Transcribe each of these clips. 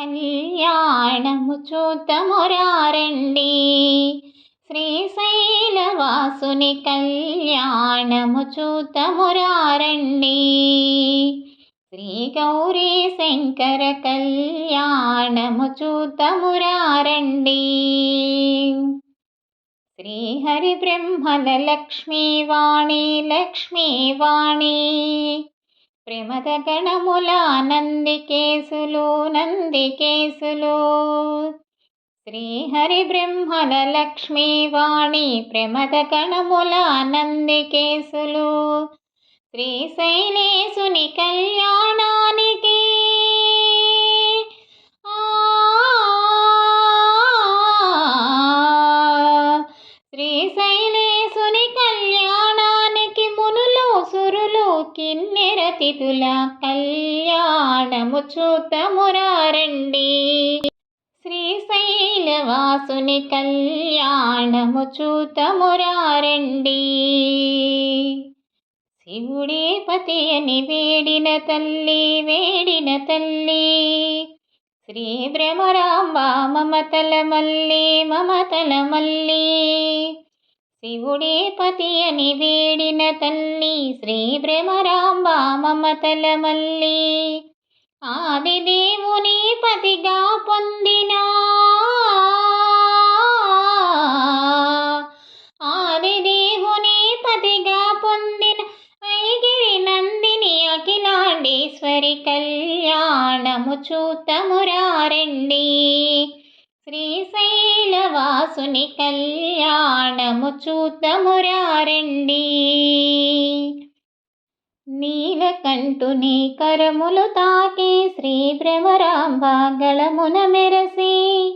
కళ్యాణము చూతమురారండి శ్రీశైలవాసుని కళ్యాణము చూతమురారండి శ్రీ గౌరీ శంకర కళ్యాణము చూతమురారండి శ్రీహరి బ్రహ్మల లక్ష్మీవాణి లక్ష్మీవాణి. ప్రమద గణముల నందికేశులు నందికేశులు. శ్రీహరి బ్రహ్మల లక్ష్మీవాణి ప్రమద గణముల నందికేశులు. శ్రీశైలేశుని కళ్యాణ కిన్నెరతిథుల కళ్యాణము చూతమురారండి. శ్రీశైలవాసుని కళ్యాణము చూతమురారండి. శివుడే పతి అని వేడిన తల్లి వేడిన తల్లి. శ్రీ భ్రమరాంబ మమతల మల్లి మమతల మల్లి. శివుడే పతి అని వేడిన తల్లి శ్రీ భ్రమరాంబ మమతల మల్లి. ఆది దేవుని పతిగా పొందిన. ఆది దేవుని పతిగా పొందిన ఐగిరి నందిని అఖిలాండేశ్వరి కళ్యాణము చూతమురారండి. దాసుని కళ్యాణము చూతమురారండి నీలకంఠుని కరములు తాకి శ్రీ భ్రమరాంబ గళమున మెరసి.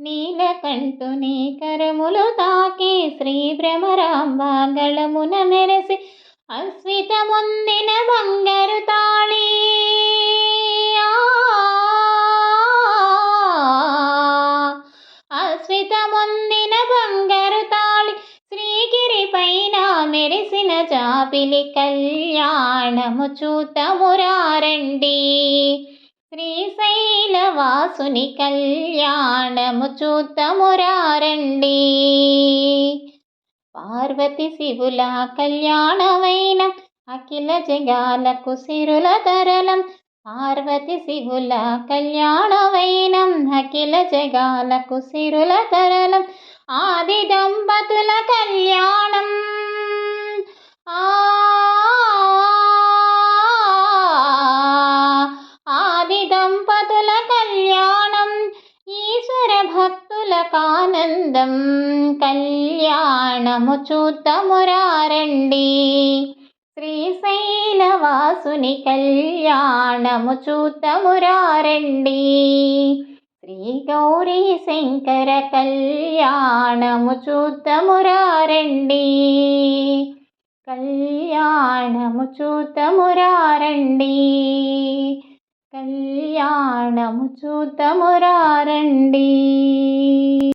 నీలకంఠుని కరములు తాకి శ్రీ భ్రమరాంబాగళమున మెరసి. అస్మితముందిన బంగారు తాళీ. మెరిసిన కళ్యాణము చూతమురారండి. శ్రీశైలవాసుని కళ్యాణము చూతమురారండి. పార్వతి శివుల కళ్యాణమైన అఖిల జగాలకు సిరుల తరలం. పార్వతి శివుల కళ్యాణమైన అఖిల జగాలకు సిరుల తరలం. ఆది దంపతుల కళ్యాణం. ఆది దంపతుల కళ్యాణం ఈశ్వర భక్తులకు ఆనందం కళ్యాణము చూతమురారండి శ్రీశైలవాసుని కళ్యాణము చూద్దమురారండి. శ్రీ గౌరీ శంకర కళ్యాణము చూద్దమురారండి. కళ్యాణము చూతమురారండి. కళ్యాణము చూతమురారండి.